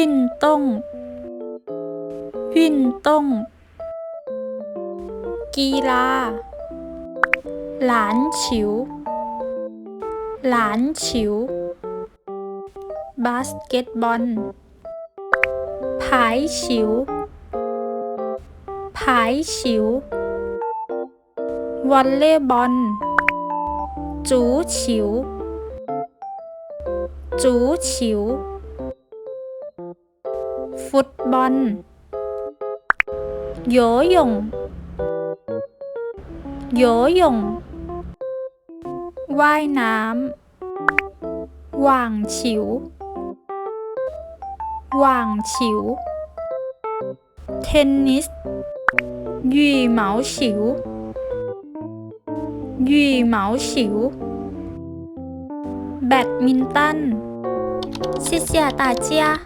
วิ่นต้งวิ่นต้งกีฬา หลานฉิว หลานฉิว บาสเกตบอล ผายฉิว ผายฉิว วอลเล่บอล จูฉิว จูฉิว ฟุตบอล โยหย่ง โยหย่ง ว่ายน้ำ หว่างฉิว หว่างฉิว เทนนิส หยี่เหมาฉิว หยี่เหมาฉิว แบดมินตัน谢谢大家